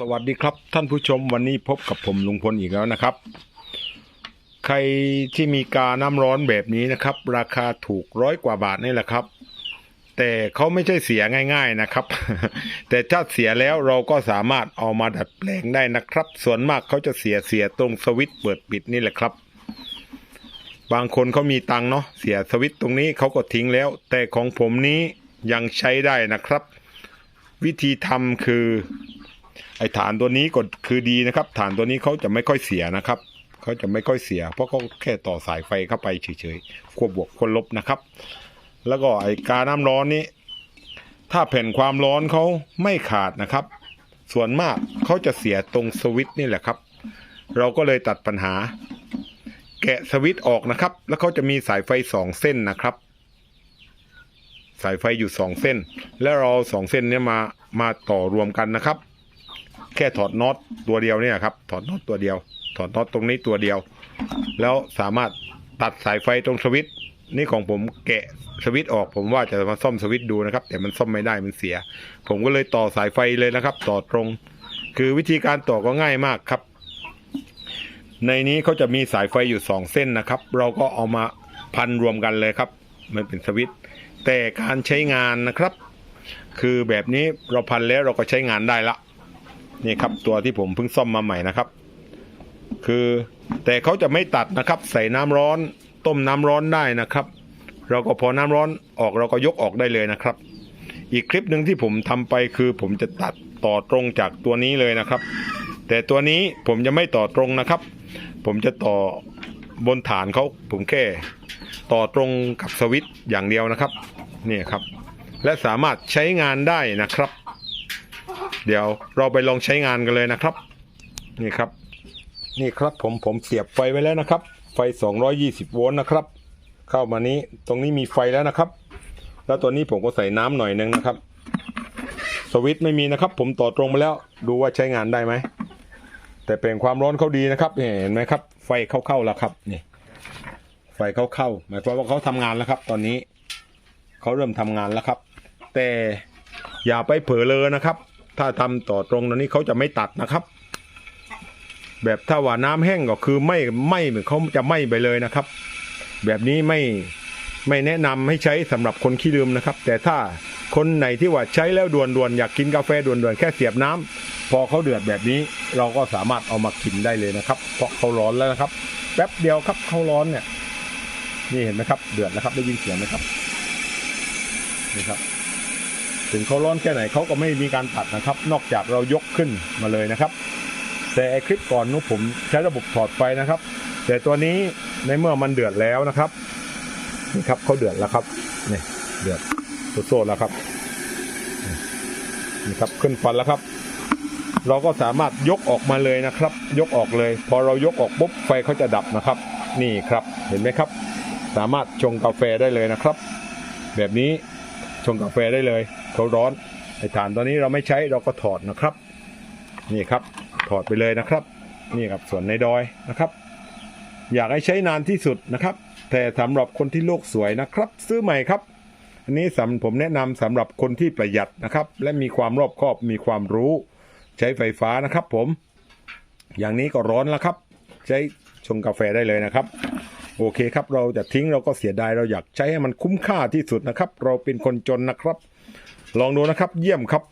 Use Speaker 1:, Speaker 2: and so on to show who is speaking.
Speaker 1: สวัสดีครับท่านผู้ชมวันนี้พบกับผมลุงพลอีกแล้วนะครับ ใครที่มีกาน้ำร้อนแบบนี้นะครับ ราคาถูกร้อยกว่าบาทนี่แหละครับ แต่เขาไม่ใช่เสียง่าย ๆนะครับ แต่ถ้าเสียแล้วเราก็สามารถเอามาดัดแปลงได้นะครับ ส่วนมากเขาจะเสียเสียตรงสวิตช์เปิดปิดนี่แหละครับ บางคนเขามีตังเนาะเสียสวิตช์ตรงนี้เขาก็ทิ้งแล้ว แต่ของผมนี้ยังใช้ได้นะครับ วิธีทำคือ ไอ้ฐานตัวนี้ก็คือดีนะครับ ฐานตัวนี้เขาจะไม่ค่อยเสียนะครับเขาจะไม่ค่อยเสีย เพราะเขาแค่ต่อสายไฟเข้าไปเฉยๆขั้วบวกขั้วลบนะครับ แล้วก็ไอ้กาน้ำร้อนนี้ ถ้าแผ่นความร้อนเขาไม่ขาดนะครับ ส่วนมากเขาจะเสียตรงสวิตช์นี่แหละครับ เราก็เลยตัดปัญหา แกะสวิตช์ออกนะครับ แล้วเขาจะมีสายไฟสองเส้นนะครับสายไฟอยู่สองเส้น แล้วเราสองเส้นนี้มามาต่อรวมกันนะครับ แค่ถอดน็อตตัวเดียวเนี่ยครับ ถอดน็อตตัวเดียว ถอดน็อตตรงนี้ตัวเดียว แล้วสามารถตัดสายไฟตรงสวิตช์นี่ของผมแกะสวิตช์ออก ผมว่าจะมาซ่อมสวิตช์ดูนะครับ แต่มันซ่อมไม่ได้มันเสีย ผมก็เลยต่อสายไฟเลยนะครับ ต่อตรง คือวิธีการต่อก็ง่ายมากครับ ในนี้เขาจะมีสายไฟอยู่สองเส้นนะครับ เราก็เอามาพันรวมกันเลยครับ มันเป็นสวิตช์แต่การใช้งานนะครับ คือแบบนี้เราพันแล้วเราก็ใช้งานได้ละ นี่ครับตัวที่ผมเพิ่งซ่อมมาใหม่นะครับ คือแต่เขาจะไม่ตัดนะครับ ใส่น้ำร้อนต้มน้ำร้อนได้นะครับ เราก็พอน้ำร้อนออกเราก็ยกออกได้เลยนะครับ อีกคลิปหนึ่งที่ผมทำไปคือผมจะตัดต่อตรงจากตัวนี้เลยนะครับ แต่ตัวนี้ผมจะไม่ต่อตรงนะครับ ผมจะต่อบนฐานเขาผมแค่ต่อตรงกับสวิตช์อย่างเดียวนะครับนี่ครับ และสามารถใช้งานได้นะครับ เดี๋ยวเราไปลองใช้งานกันเลยนะครับ นี่ครับ นี่ครับผมผมเสียบไฟไว้แล้วนะครับ ไฟ 220 โวลต์นะครับ เข้ามานี้ตรงนี้มีไฟแล้วนะครับ แล้วตัวนี้ผมก็ใส่น้ำหน่อยนึงนะครับ สวิตช์ไม่มีนะครับ ผมต่อตรงมาแล้วดูว่าใช้งานได้ไหมแต่เป็นความร้อนเขาดีนะครับนี่เห็นไหมครับ ไฟเข้าๆแล้วครับนี่ไฟเข้าๆหมายความว่าเขาทำงานแล้วครับ ตอนนี้เขาเริ่มทำงานแล้วครับ แต่อย่าไปเผลอเลยนะครับ ถ้าทำต่อตรงตรงนี้เขาจะไม่ตัดนะครับ แบบถ้าว่าน้ำแห้งก็คือไม่ไม่เหมือนเขาจะไม้ไปเลยนะครับ แบบนี้ไม่ไม่แนะนำให้ใช้สำหรับคนขี้ลืมนะครับ แต่ถ้าคนไหนที่ว่าใช้แล้วด่วนๆอยากกินกาแฟด่วนๆแค่เสียบน้ำพอเขาเดือดแบบนี้ เราก็สามารถเอามากินได้เลยนะครับ เพราะเขาร้อนแล้วนะครับ แป๊บเดียวครับเขาร้อนเนี่ย นี่เห็นไหมครับ เดือดแล้วครับได้ยินเสียงไหมครับนี่ครับ ถึงเขาร้อนแค่ไหนเขาก็ไม่มีการตัดนะครับ นอกจากเรายกขึ้นมาเลยนะครับ แต่คลิปก่อนนู้นผมใช้ระบบถอดไฟนะครับ แต่ตัวนี้ในเมื่อมันเดือดแล้วนะครับนี่ครับเขาเดือดแล้วครับนี่เดือดโซ่แล้วครับนี่ครับขึ้นฟันแล้วครับ เราก็สามารถยกออกมาเลยนะครับ ยกออกเลย พอเรายกออกปุ๊บไฟเขาจะดับนะครับ นี่ครับเห็นไหมครับ สามารถชงกาแฟได้เลยนะครับ แบบนี้ชงกาแฟได้เลย เขาร้อนไอ้ฐานตัวนี้เราไม่ใช้เราก็ถอดนะครับ นี่ครับถอดไปเลยนะครับ นี่ครับส่วนในดอยนะครับ อยากให้ใช้นานที่สุดนะครับ แต่สำหรับคนที่โลกสวยนะครับ ซื้อใหม่ครับ อันนี้สำผมแนะนำสำหรับคนที่ประหยัดนะครับ และมีความรอบคอบมีความรู้ ใช้ไฟฟ้านะครับผม อย่างนี้ก็ร้อนแล้วครับ ใช้ชงกาแฟได้เลยนะครับโอเคครับ เราจะทิ้งเราก็เสียดายเราอยากใช้ให้มันคุ้มค่าที่สุดนะครับ เราเป็นคนจนนะครับ ลองดูนะครับ เยี่ยมครับ